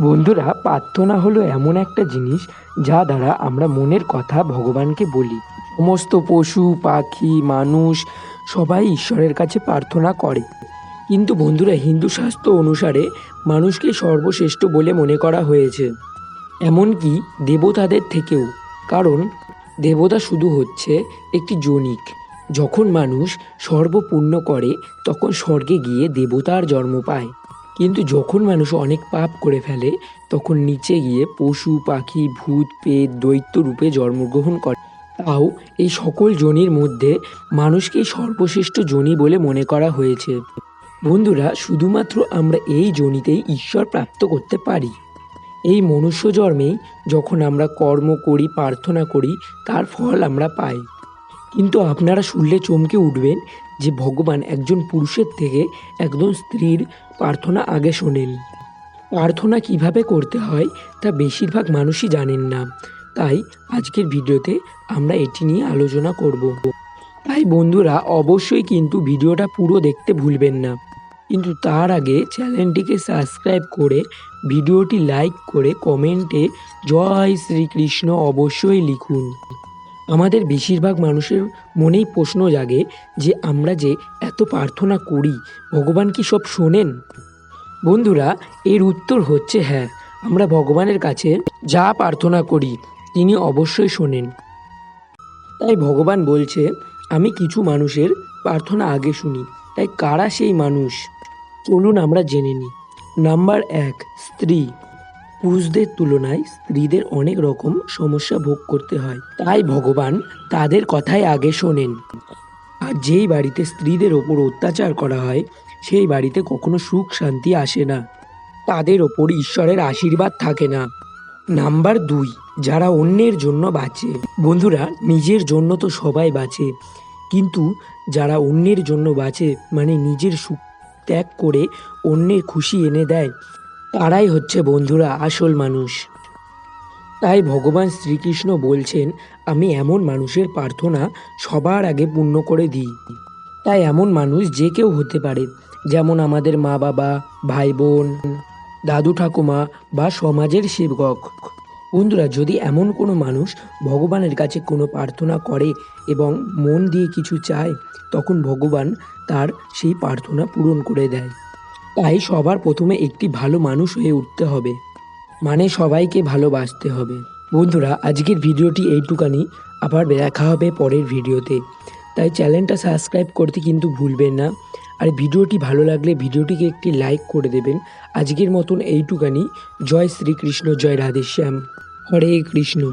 বন্ধুরা প্রার্থনা হলো এমন একটা জিনিস যা দ্বারা আমরা মনের কথা ভগবানকে বলি। সমস্ত পশু, পাখি, মানুষ সবাই ঈশ্বরের কাছে প্রার্থনা করে। কিন্তু বন্ধুরা, হিন্দু শাস্ত্র অনুসারে মানুষকে সর্বশ্রেষ্ঠ বলে মনে করা হয়েছে। এমনকি দেবতাদের থেকেও, কারণ দেবতা শুধু হচ্ছে একটি জনিক। যখন মানুষ সর্বপূর্ণ করে, তখন স্বর্গে গিয়ে দেবতার জন্ম পায়। কিন্তু যখন মানুষ অনেক পাপ করে ফেলে, তখন নিচে গিয়ে পশু, পাখি, ভূত, পেট, দৈত্য রূপে জন্মগ্রহণ করে। তাও এই সকল জনির মধ্যে মানুষকেই সর্বশ্রেষ্ঠ জনি বলে মনে করা হয়েছে। বন্ধুরা, শুধুমাত্র আমরা এই জনিতেই ঈশ্বর প্রাপ্ত করতে পারি। এই মনুষ্য জন্মেই যখন আমরা কর্ম করি, প্রার্থনা করি, তার ফল আমরা পাই। কিন্তু আপনারা শুনলে চমকে উঠবেন যে ভগবান একজন পুরুষের থেকে একজন স্ত্রীর প্রার্থনা আগে শোনেন। প্রার্থনা কীভাবে করতে হয় তা বেশিরভাগ মানুষই জানেন না। তাই আজকের ভিডিওতে আমরা এটি নিয়ে আলোচনা করব। তাই বন্ধুরা, অবশ্যই কিন্তু ভিডিওটা পুরো দেখতে ভুলবেন না। কিন্তু তার আগে চ্যানেলটিকে সাবস্ক্রাইব করে, ভিডিওটি লাইক করে, কমেন্টে জয় শ্রীকৃষ্ণ অবশ্যই লিখুন। আমাদের বেশিরভাগ মানুষের মনেই প্রশ্ন জাগে যে আমরা যে এত প্রার্থনা করি, ভগবান কি সব শোনেন? বন্ধুরা, এর উত্তর হচ্ছে হ্যাঁ আমরা ভগবানের কাছে যা প্রার্থনা করি, তিনি অবশ্যই শোনেন। তাই ভগবান বলছে, আমি কিছু মানুষের প্রার্থনা আগে শুনি, তাই কারা সেই মানুষ? চলুন আমরা জেনে নিই। নাম্বার এক, স্ত্রী। পুরুষদের তুলনায় স্ত্রীদের অনেক রকম সমস্যা ভোগ করতে হয়। তাই ভগবান তাদের কথাই আগে শোনেন। আর যেই বাড়িতে স্ত্রীদের ওপর অত্যাচার করা হয়, সেই বাড়িতে কখনো সুখ শান্তি আসে না। তাদের ওপর ঈশ্বরের আশীর্বাদ থাকে না। নাম্বার দুই, যারা অন্যের জন্য বাঁচে। বন্ধুরা, নিজের জন্য তো সবাই বাঁচে। কিন্তু যারা অন্যের জন্য বাঁচে মানে নিজের সুখ ত্যাগ করে অন্যের খুশি এনে দেয় তারাই হচ্ছে বন্ধুরা আসল মানুষ। তাই ভগবান শ্রীকৃষ্ণ বলছেন, আমি এমন মানুষের প্রার্থনা সবার আগে পূর্ণ করে দিই। তাই এমন মানুষ যে কেউ হতে পারে, যেমন আমাদের মা বাবা ভাই বোন দাদু ঠাকুমা বা সমাজের সেবক। বন্ধুরা, যদি এমন কোনো মানুষ ভগবানের কাছে কোনো প্রার্থনা করে এবং মন দিয়ে কিছু চায়, তখন ভগবান তার সেই প্রার্থনা পূরণ করে দেয়। তাই সবার প্রথমে একটি ভালো মানুষ হয়ে উঠতে হবে। মানে সবাইকে ভালোবাসতে হবে। বন্ধুরা, আজকের ভিডিওটি এইটুকানি। আবার দেখা হবে পরের ভিডিওতে। তাই চ্যানেলটা সাবস্ক্রাইব করতে কিন্তু ভুলবেন না। আর ভিডিওটি ভালো লাগলে ভিডিওটিকে একটি লাইক করে দেবেন। আজকের মতন এইটুকানি। জয় শ্রীকৃষ্ণ, জয় রাধেশ্যাম। হরে কৃষ্ণ।